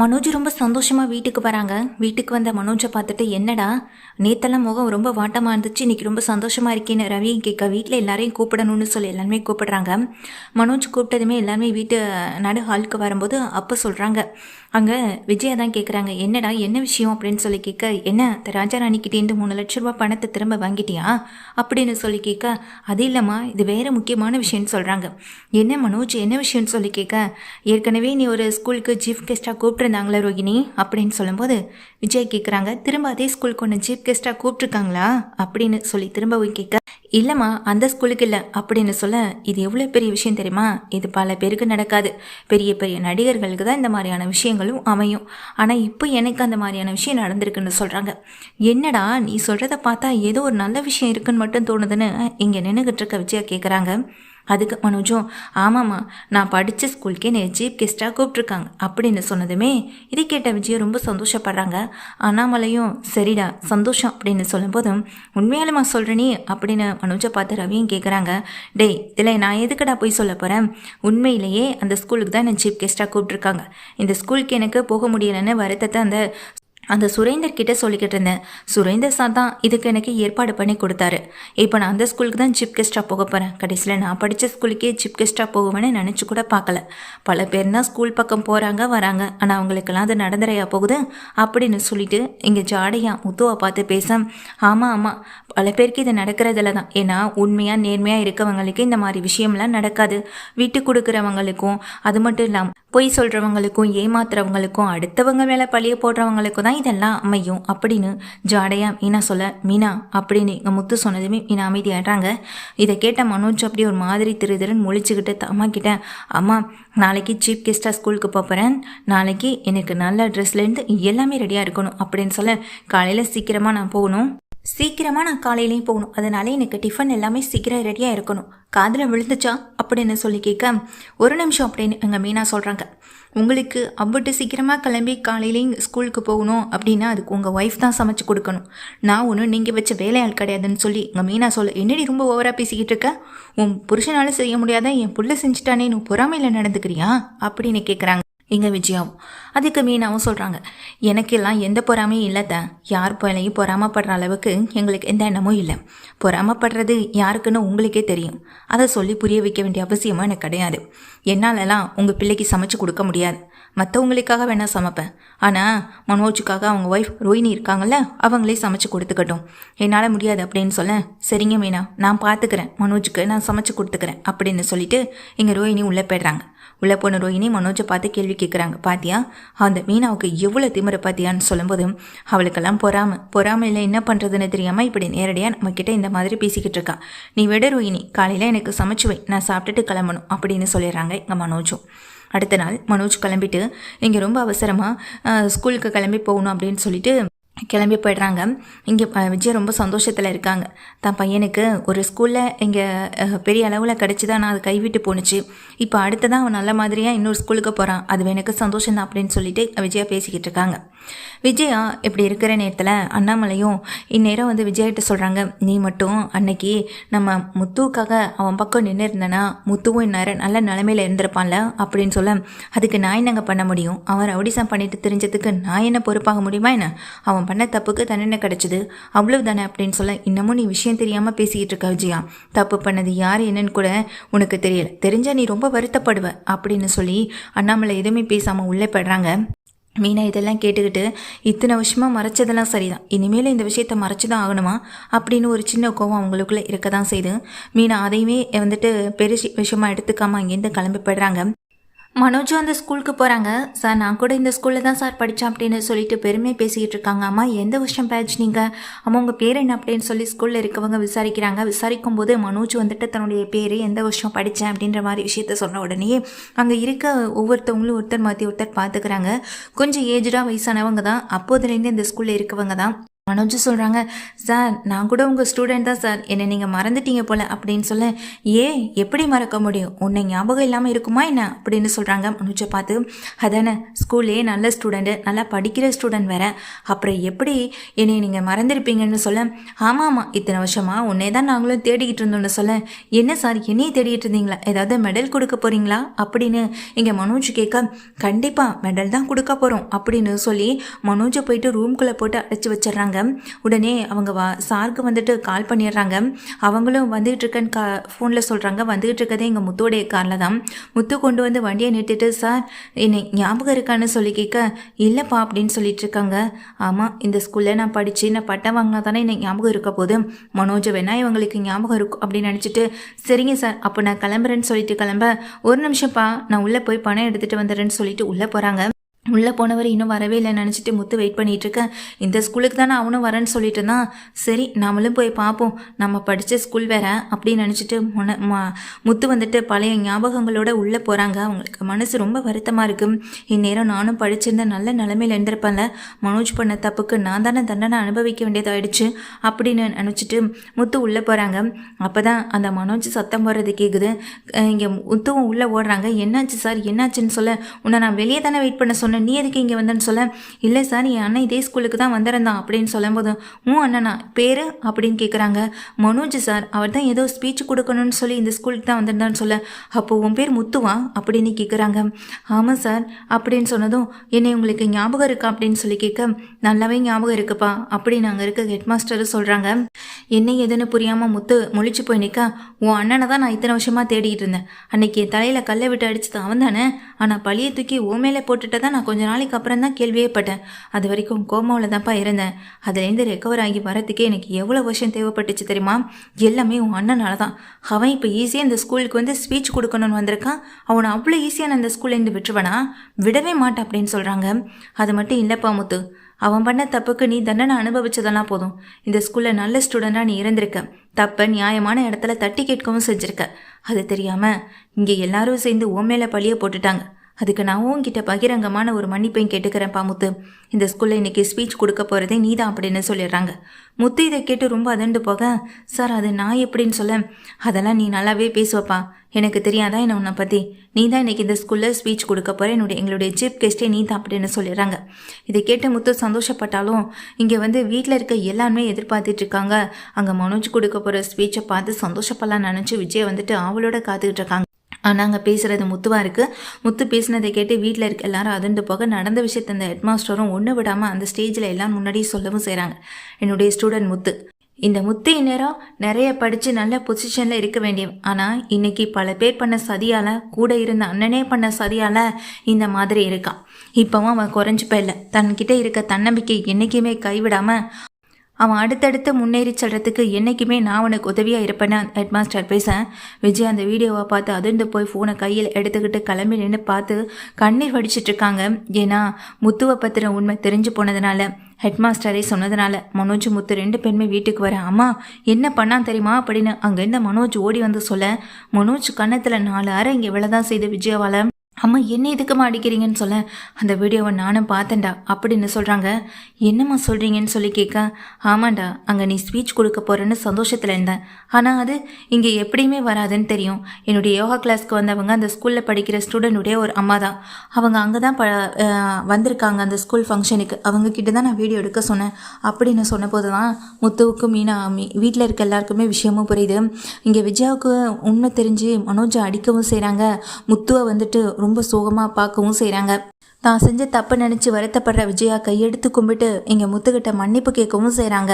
மனோஜ் ரொம்ப சந்தோஷமாக வீட்டுக்கு வராங்க. வீட்டுக்கு வந்த மனோஜை பார்த்துட்டு என்னடா நேத்தெல்லாம் முகம் ரொம்ப வாட்டமாக இருந்துச்சு. இன்றைக்கி ரொம்ப சந்தோஷமாக இருக்கேன்னு ரவி கேட்க வீட்டில் எல்லாரையும் கூப்பிடணும்னு சொல்லி எல்லாருமே கூப்பிடுறாங்க. மனோஜ் கூப்பிட்டதுமே எல்லாருமே வீட்டு நடு ஹாலுக்கு வரும்போது அப்போ சொல்கிறாங்க அங்கே விஜயா தான் கேட்குறாங்க என்னடா என்ன விஷயம்? அப்படின்னு சொல்லி கேட்க என்ன இந்த ராஜாராணிக்கிட்டேருந்து மூணு லட்ச ரூபா பணத்தை திரும்ப வாங்கிட்டியா? அப்படின்னு சொல்லி கேட்க அது இல்லைம்மா இது வேறு முக்கியமான விஷயம்னு சொல்கிறாங்க என்ன மனோஜ் என்ன விஷயம்னு சொல்லி கேட்க ஏற்கனவே நீ ஒரு ஸ்கூலுக்கு சீஃப் கெஸ்ட்டாக கூப்பிட்டுருந்தாங்களே ரோகிணி? அப்படின்னு சொல்லும்போது விஜய் கேட்குறாங்க திரும்ப அதே ஸ்கூலுக்கு ஒன்று சீஃப் கெஸ்ட்டாக கூப்பிட்ருக்காங்களா அப்படின்னு சொல்லி திரும்பவும் கேட்க இல்லைம்மா அந்த ஸ்கூலுக்கு இல்லை. அப்படின்னு சொல்ல இது எவ்வளோ பெரிய விஷயம் தெரியுமா? இது பல பேருக்கு நடக்காது. பெரிய பெரிய நடிகர்களுக்கு தான் இந்த மாதிரியான விஷயங்களும் அமையும். ஆனால் இப்போ எனக்கு அந்த மாதிரியான விஷயம் நடந்திருக்குன்னு சொல்கிறாங்க என்னடா நீ சொல்கிறத பார்த்தா ஏதோ ஒரு நல்ல விஷயம் இருக்குன்னு மட்டும் தோணுதுன்னு இங்கே நின்றுக்கிட்டு இருக்க விஜயா கேட்குறாங்க அதுக்கு மனோஜும் ஆமாம்மா நான் படித்த ஸ்கூலுக்கே என்னை சீஃப் கெஸ்ட்டாக கூப்பிட்ருக்காங்க அப்படின்னு சொன்னதுமே இதை கேட்ட விஜய் ரொம்ப சந்தோஷப்படுறாங்க. அண்ணாமலையும் சரிடா சந்தோஷம் அப்படின்னு சொல்லும்போதும் உண்மையாலுமா சொல்கிறனே அப்படின்னு மனோஜை பார்த்து ரவியும் கேட்குறாங்க டேய் இதில் நான் எதுக்குடா போய் சொல்ல போகிறேன் உண்மையிலேயே அந்த ஸ்கூலுக்கு தான் என்னை சீஃப் கெஸ்ட்டாக கூப்பிட்ருக்காங்க இந்த ஸ்கூலுக்கு எனக்கு போக முடியலைன்னு வருத்தத்தை அந்த அந்த சுரேந்தர் கிட்ட சொல்லிக்கிட்டு இருந்தேன். சுரேந்தர் சார் தான் இதுக்கு எனக்கு ஏற்பாடு பண்ணி கொடுத்தாரு. இப்போ நான் அந்த ஸ்கூலுக்கு தான் சிப் கெஸ்ட்டாக போக போகிறேன் கடைசியில் நான் படித்த ஸ்கூலுக்கே சிப் கெஸ்ட்டாக போகுவேன்னு நினச்சி கூட பார்க்கல. பல பேர் தான் ஸ்கூல் பக்கம் போகிறாங்க வராங்க. ஆனால் அவங்களுக்கெல்லாம் அது நடந்துறையா போகுது? அப்படின்னு சொல்லிட்டு இங்கே ஜாடையா முத்துவை பார்த்து பேச ஆமாம் ஆமாம் பல பேருக்கு இது நடக்கிறதுல தான். ஏன்னா உண்மையாக நேர்மையாக இருக்கவங்களுக்கு இந்த மாதிரி விஷயம்லாம் நடக்காது. விட்டு கொடுக்குறவங்களுக்கும் அது மட்டும் இல்லாமல் பொய் சொல்கிறவங்களுக்கும் ஏமாத்துறவங்களுக்கும் அடுத்தவங்க மேலே பழிய போடுறவங்களுக்கும் தான் இதெல்லாம் அமையும். அப்படின்னு ஜாடையா மீனா சொல்ல மீனா அப்படின்னு எங்கள் முத்து சொன்னதுமே மீனா அமைதியாடுறாங்க இதை கேட்ட மனோஜ் அப்படி ஒரு மாதிரி திரு திருன்னு முழிச்சுக்கிட்டு அம்மா கிட்ட அம்மா நாளைக்கு சீஃப் கெஸ்ட்டாக ஸ்கூலுக்கு போகிறேன் நாளைக்கு எனக்கு நல்ல ட்ரெஸ்லேருந்து எல்லாமே ரெடியாக இருக்கணும். அப்படின்னு சொல்ல காலையில் சீக்கிரமாக நான் போகணும். சீக்கிரமாக நான் காலையிலையும் போகணும். அதனால எனக்கு டிஃபன் எல்லாமே சீக்கிரம் ரெடியாக இருக்கணும். காதில் விழுந்துச்சா? அப்படின்னு சொல்லி கேட்க ஒரு நிமிஷம் அப்படின்னு எங்கள் மீனா சொல்கிறாங்க உங்களுக்கு அவ்வட்டு சீக்கிரமாக கிளம்பி காலையிலேயும் ஸ்கூலுக்கு போகணும் அப்படின்னா அதுக்கு உங்கள் ஒய்ஃப் தான் சமைச்சு கொடுக்கணும். நான் ஒன்றும் நீங்கள் வச்ச வேலையாள் கிடையாதுன்னு சொல்லி எங்கள் மீனா சொல்ல என்னடி ரொம்ப ஓவராக பேசிக்கிட்டு இருக்க? உன் புருஷனால செய்ய முடியாத என் புள்ள செஞ்சுட்டானே நீ பொறாமையில் நடந்துக்கிறியா? அப்படின்னு கேட்குறாங்க எங்கள் விஜயாவும். அதுக்கு மீனாவும் சொல்கிறாங்க எனக்கெல்லாம் எந்த பொறாமையும் இல்லைத யார் போலையும் பொறாமப்படுற அளவுக்கு எங்களுக்கு எந்த எண்ணமும் இல்லை. பொறாமப்படுறது யாருக்குன்னு உங்களுக்கே தெரியும். அதை சொல்லி புரிய வைக்க வேண்டிய அவசியமும் எனக்கு கிடையாது. என்னாலலாம் உங்கள் பிள்ளைக்கு சமைச்சு கொடுக்க முடியாது. மற்றவங்களுக்காக வேணால் சமைப்பேன். ஆனால் மனோஜுக்காக அவங்க ஒய்ஃப் ரோஹினி இருக்காங்கல்ல அவங்களே சமைச்சு கொடுத்துக்கட்டும். என்னால் முடியாது அப்படின்னு சொல்ல சரிங்க மீனா நான் பார்த்துக்கிறேன் மனோஜுக்கு நான் சமைச்சு கொடுத்துக்கிறேன். அப்படின்னு சொல்லிட்டு இங்கே ரோஹினி உள்ளே போயிடுறாங்க. உள்ளே போன ரோஹினி மனோஜை பார்த்து கேள்வி கேட்குறாங்க பாத்தியா? அந்த மீனாவுக்கு எவ்வளோ திமிர பாத்தியான்னு சொல்லும்போது அவளுக்கெல்லாம் பொறாம பொறாமையில் என்ன பண்ணுறதுன்னு தெரியாமல் இப்படி நேரடியாக நம்மக்கிட்ட இந்த மாதிரி பேசிக்கிட்டு இருக்கா. நீ விட ரோஹினி காலையில் எனக்கு சமைச்சு வை நான் சாப்பிட்டுட்டு கிளம்பணும் அப்படின்னு சொல்லிடுறாங்க எங்கள் மனோஜும் அடுத்த நாள் மனோஜ் கிளம்பிட்டு இங்கே ரொம்ப அவசரமாக ஸ்கூலுக்கு கிளம்பி போகணும் அப்படின்னு சொல்லிட்டு கிளம்பி போயிடுறாங்க. இங்கே விஜய் ரொம்ப சந்தோஷத்தில் இருக்காங்க. தான் பையனுக்கு ஒரு ஸ்கூலில் இங்கே பெரிய அளவில் கிடச்சி தான் நான் அது கைவிட்டு போணுச்சு. இப்போ அடுத்ததான் அவன் நல்ல மாதிரியாக இன்னொரு ஸ்கூலுக்கு போகிறான் அது எனக்கு சந்தோஷம் தான் அப்படின்னு சொல்லிட்டு விஜயா பேசிக்கிட்டு இருக்காங்க. விஜயா இப்படி இருக்கிற நேரத்தில் அண்ணாமலையும் இந்நேரம் வந்து விஜய்கிட்ட சொல்கிறாங்க நீ மட்டும் அன்னைக்கு நம்ம முத்துவுக்காக அவன் பக்கம் நின்று இருந்தனா முத்துவும் இந்நேரம் நல்ல நிலமையில இருந்திருப்பான்ல? அப்படின்னு சொல்ல அதுக்கு நான் என்னங்க பண்ண முடியும்? அவன் ரவுடிசம் பண்ணிட்டு தெரிஞ்சதுக்கு நான் என்ன பொறுப்பாக முடியுமா என்ன? அவன் பண்ண தப்புக்கு தண்டனை கிடச்சிது அவ்வளவு தானே அப்படின்னு சொல்ல இன்னமும் நீ விஷயம் தெரியாமல் பேசிக்கிட்டு இருக்க விஜயா. தப்பு பண்ணது யார் என்னன்னு கூட உனக்கு தெரியல. தெரிஞ்சால் நீ ரொம்ப வருத்தப்படுவ. அப்படின்னு சொல்லி அண்ணாமலை எதுவுமே பேசாமல் உள்ளே படுறாங்க மீனா இதெல்லாம் கேட்டுக்கிட்டு இத்தனை வருஷமாக மறைச்சதெல்லாம் சரிதான். இனிமேல் இந்த விஷயத்த மறைச்சி தான் ஆகணுமா? அப்படின்னு ஒரு சின்ன கோவம் அவங்களுக்குள்ளே இருக்க தான் செய்யுது மீனா அதையுமே வந்துட்டு பெரிய விஷயமா எடுத்துக்காமல் அங்கேருந்து கிளம்பி போயிடுறாங்க. மனோஜும் அந்த ஸ்கூலுக்கு போகிறாங்க சார் நான் கூட இந்த ஸ்கூலில் தான் சார் படித்தேன் அப்படின்னு சொல்லிட்டு பெருமை பேசிக்கிட்டு இருக்காங்க. அம்மா எந்த வருஷம் பேட்ச் நீங்கள் அம்மா உங்கள் பேர் என்ன? அப்படின்னு சொல்லி ஸ்கூலில் இருக்கவங்க விசாரிக்கிறாங்க. விசாரிக்கும் போது மனோஜ் வந்துட்டு தன்னுடைய பேர் எந்த வருஷம் படித்தேன் அப்படின்ற மாதிரி விஷயத்த சொன்ன உடனே அங்கே இருக்க ஒவ்வொருத்தவங்களும் ஒருத்தர் மாற்றி ஒருத்தர் பார்த்துக்கிறாங்க கொஞ்சம் ஏஜ்டாக வயசானவங்க தான். அப்போதுலேருந்து இந்த ஸ்கூலில் இருக்கவங்க தான். மனோஜ் சொல்கிறாங்க சார் நான் கூட உங்கள் ஸ்டூடெண்ட் தான் சார். என்னை நீங்கள் மறந்துட்டீங்க போல அப்படின்னு சொல்ல ஏ எப்படி மறக்க முடியும்? உன்னை ஞாபகம் இல்லாமல் இருக்குமா என்ன? அப்படின்னு சொல்கிறாங்க மனோஜை பார்த்து அதானே ஸ்கூல்லே நல்ல ஸ்டூடெண்ட்டு நல்லா படிக்கிற ஸ்டூடெண்ட் வேற. அப்புறம் எப்படி என்னை நீங்கள் மறந்துருப்பீங்கன்னு சொல்ல ஆமாம் ஆமாம் இத்தனை வருஷமாக உன்னே தான் நாங்களும் தேடிக்கிட்டு இருந்தோம்னு சொல்ல. என்ன சார் என்னையே தேடிட்டு இருந்தீங்களா? ஏதாவது மெடல் கொடுக்க போகிறீங்களா அப்படின்னு இங்கே மனோஜ் கேட்க கண்டிப்பாக மெடல் தான் கொடுக்க போகிறோம் அப்படின்னு சொல்லி மனோஜை போயிட்டு ரூம்குள்ளே போட்டு அடைச்சி வச்சிடுறாங்க. உடனே அவங்க வா சாருக்கு வந்துட்டு கால் பண்ணிடுறாங்க. அவங்களும் வந்துகிட்டு இருக்கேன்னு கா ஃபோனில் சொல்கிறாங்க வந்துகிட்டு இருக்கதே எங்கள் முத்தோடைய காரில் தான். முத்து கொண்டு வந்து வண்டியை நிறுத்திட்டு சார் என்னை ஞாபகம் இருக்கான்னு சொல்லி கேட்க இல்லைப்பா அப்படின்னு சொல்லிட்டு இருக்காங்க. ஆமாம் இந்த ஸ்கூலில் நான் படித்து நான் பட்டம் வாங்கினா தானே எனக்கு ஞாபகம் இருக்க போது மனோஜ் வேணா இவங்களுக்கு ஞாபகம் இருக்கும் அப்படின்னு நினச்சிட்டு சரிங்க சார் அப்போ நான் கிளம்புறேன்னு சொல்லிட்டு கிளம்ப ஒரு நிமிஷம்ப்பா நான் உள்ளே போய் பணம் எடுத்துகிட்டு வந்துடுறேன்னு சொல்லிட்டு உள்ளே போகிறாங்க உள்ளே போனவர் இன்னும் வரவே இல்லைன்னு நினச்சிட்டு முத்து வெயிட் பண்ணிகிட்ருக்கேன் இருக்கேன் இந்த ஸ்கூலுக்கு தானே அவனும் வரேன்னு சொல்லிட்டு இருந்தான். சரி நம்மளும் போய் பார்ப்போம். நம்ம படித்த ஸ்கூல் வேற அப்படின்னு நினச்சிட்டு முன முத்து வந்துட்டு பழைய ஞாபகங்களோட உள்ளே போகிறாங்க அவங்களுக்கு மனசு ரொம்ப வருத்தமாக இருக்குது இந்நேரம் நானும் படிச்சிருந்த நல்ல நிலமையில இருந்திருப்பேன்ல. மனோஜ் பண்ண தப்புக்கு நான் தானே தண்டனை அனுபவிக்க வேண்டியதாயிடுச்சு அப்படின்னு நினச்சிட்டு முத்து உள்ளே போகிறாங்க அப்போ தான் அந்த மனோஜ் சத்தம் போடுறது கேட்குது இங்கே முத்துவும் உள்ளே ஓடுறாங்க. என்னாச்சு சார்? என்னாச்சுன்னு சொல்ல உன்னை நான் வெளியே தானே வெயிட் பண்ண சொன்னேன் நீ எதுக்கு இங்கே வந்தேன்னு சொல்ல? இல்லை சார் என் அண்ணன் இதே ஸ்கூலுக்கு தான் வந்திருந்தான் அப்படின்னு சொல்லும்போது உன் அண்ணனா? பேர்? அப்படின்னு கேட்குறாங்க மனோஜ் சார் அவர் தான் ஏதோ ஸ்பீச் கொடுக்கணும்னு சொல்லி இந்த ஸ்கூலுக்கு தான் வந்திருந்தான்னு சொல்ல. அப்போ உன் பேர் முத்துவா? அப்படின்னு கேட்குறாங்க ஆமாம் சார் அப்படின்னு சொன்னதும் என்னை உங்களுக்கு ஞாபகம் இருக்கா? அப்படின்னு சொல்லி கேட்க நல்லாவே ஞாபகம் இருக்குப்பா அப்படின்னு அங்கே இருக்க ஹெட்மாஸ்டரும் சொல்கிறாங்க என்ன எதுன்னு புரியாமல் முத்து முழிச்சு போய் நிற்க உன் அண்ணனை தான் நான் இத்தனை வருஷமாக தேடிட்டு இருந்தேன். அன்னைக்கு என் தலையில் கல்லை விட்டு அடிச்சது அவன் தானே ஆனால் பழியை தூக்கி ஓ மேலே போட்டுட்டு தான் நான் கொஞ்ச நாளைக்கு அப்புறம் தான் கேள்வியே பட்டேன். அது வரைக்கும் கோமாவில் தான்ப்பா இருந்தேன். அதுலேருந்து ரெக்கவர் ஆகி வரத்துக்கே எனக்கு எவ்வளோ வருஷம் தேவைப்பட்டுச்சு தெரியுமா? எல்லாமே உன் அண்ணனால தான். அவன் இப்போ ஈஸியாக இந்த ஸ்கூலுக்கு வந்து ஸ்பீச் கொடுக்கணும்னு வந்திருக்கான். அவனை அவ்வளோ ஈஸியாக நான் அந்த ஸ்கூல்லேருந்து விட்டுருவனா? விடவே மாட்டேன் அப்படின்னு சொல்கிறாங்க அது மட்டும் இல்லைப்பா முத்து. அவன் பண்ண தப்புக்கு நீ தண்டனை அனுபவிச்சதெல்லாம் போதும். இந்த ஸ்கூலில் நல்ல ஸ்டூடெண்டாக நீ இருந்திருக்க. தப்பை நியாயமான இடத்துல தட்டி கேட்கவும் செஞ்சுருக்க. அது தெரியாமல் இங்கே எல்லாரும் சேர்ந்து உன் மேலே பழிய போட்டுட்டாங்க. அதுக்கு நான் உன்கிட்ட பகிரங்கமான ஒரு மன்னிப்பையும் கேட்டுக்கிறேன் பாமுத்து. இந்த ஸ்கூலில் இன்னைக்கு ஸ்பீச் கொடுக்க போகிறதே நீ தான் அப்படின்னு சொல்லிடுறாங்க. முத்து இதை கேட்டு ரொம்ப அதண்டு போக சார் அது நான் எப்படின்னு சொல்ல அதெல்லாம் நீ நல்லாவே பேசுவப்பா. எனக்கு தெரியாதா என்ன உன்னை பற்றி நீ தான் இன்னைக்கு இந்த ஸ்கூலில் ஸ்பீச் கொடுக்க போகிற என்னுடைய எங்களுடைய சீஃப் கெஸ்ட்டே நீ தான் அப்படின்னு சொல்லிடுறாங்க. இதை கேட்ட முத்து சந்தோஷப்பட்டாலும் இங்கே வந்து வீட்டில் இருக்க எல்லாருமே எதிர்பார்த்துட்டு இருக்காங்க. அங்கே மனோஜ் கொடுக்க போகிற ஸ்பீச்சை பார்த்து சந்தோஷப்படலாம் நினச்சி விஜய் வந்துட்டு அவளோட காத்துக்கிட்டு இருக்காங்க. ஆனால் அங்கே பேசுகிறது முத்துவாக இருக்குது முத்து பேசினதை கேட்டு வீட்டில் இருக்க எல்லாரும் அதுண்டு போக நடந்த விஷயத்தை அந்த ஹெட்மாஸ்டரும் ஒன்று விடாமல் அந்த ஸ்டேஜில் எல்லாம் முன்னாடியே சொல்லவும் செய்கிறாங்க என்னுடைய ஸ்டூடெண்ட் முத்து. இந்த முத்து இந்நேரம் நிறைய படித்து நல்ல பொசிஷனில் இருக்க வேண்டியவன் ஆனால் இன்னைக்கு பல பேர் பண்ண சதியால் கூட இருந்த அண்ணனே பண்ண சதியால் இந்த மாதிரி இருக்கான். இப்போவும் அவன் குறைஞ்சு போயிடல தன்கிட்ட இருக்க தன்னம்பிக்கை என்றைக்குமே கைவிடாமல் அவன் அடுத்தடுத்து முன்னேறி செல்றதுக்கு என்றைக்குமே நான் உனக்கு உதவியாக இருப்பேன்னு ஹெட் மாஸ்டர் பேசேன் விஜய் அந்த வீடியோவை பார்த்து அதிர்ந்து போய் ஃபோனை கையில் எடுத்துக்கிட்டு கிளம்பி நின்று பார்த்து கண்ணீர் வடிச்சிட்டு இருக்காங்க. ஏன்னா முத்துவை பத்திரம் உண்மை தெரிஞ்சு போனதுனால ஹெட்மாஸ்டரே சொன்னதுனால மனோஜ் முத்து ரெண்டு பேருமே வீட்டுக்கு வர அம்மா என்ன பண்ணா தெரியுமா? அப்படின்னு அங்கேருந்து மனோஜ் ஓடி வந்து சொல்ல மனோஜ் கன்னத்தில் நாலு அரை இங்கே விழதான் செய்து விஜயாவால் அம்மா என்ன இதுக்குமா அடிக்கிறீங்கன்னு சொல்ல? அந்த வீடியோவை நானும் பார்த்தேன்டா அப்படின்னு சொல்கிறாங்க என்னம்மா சொல்கிறீங்கன்னு சொல்லி கேட்க ஆமாண்டா அங்கே நீ ஸ்பீச் கொடுக்க போகிறேன்னு சந்தோஷத்தில் இருந்தேன். ஆனால் அது இங்கே எப்படியுமே வராதுன்னு தெரியும். என்னுடைய யோகா கிளாஸ்க்கு வந்தவங்க அந்த ஸ்கூலில் படிக்கிற ஸ்டூடெண்டுடைய ஒரு அம்மா தான். அவங்க அங்கே தான் ப வந்திருக்காங்க அந்த ஸ்கூல் ஃபங்க்ஷனுக்கு அவங்க கிட்ட தான் நான் வீடியோ எடுக்க சொன்னேன். அப்படின்னு சொன்னபோது தான் முத்துவுக்கும் மீனா வீட்டில் இருக்க எல்லாருக்குமே விஷயமும் புரியுது. இங்கே விஜயாவுக்கு உண்மை தெரிஞ்சு மனோஜை அடிக்கவும் செய்கிறாங்க முத்துவை வந்துட்டு ரொம்ப சோகமாக பார்க்கவும் செய்கிறாங்க தான் செஞ்ச தப்பு நினச்சி வருத்தப்படுற விஜயா கையெடுத்து கும்பிட்டு இங்கே முத்துக்கிட்ட மன்னிப்பு கேட்கவும் செய்கிறாங்க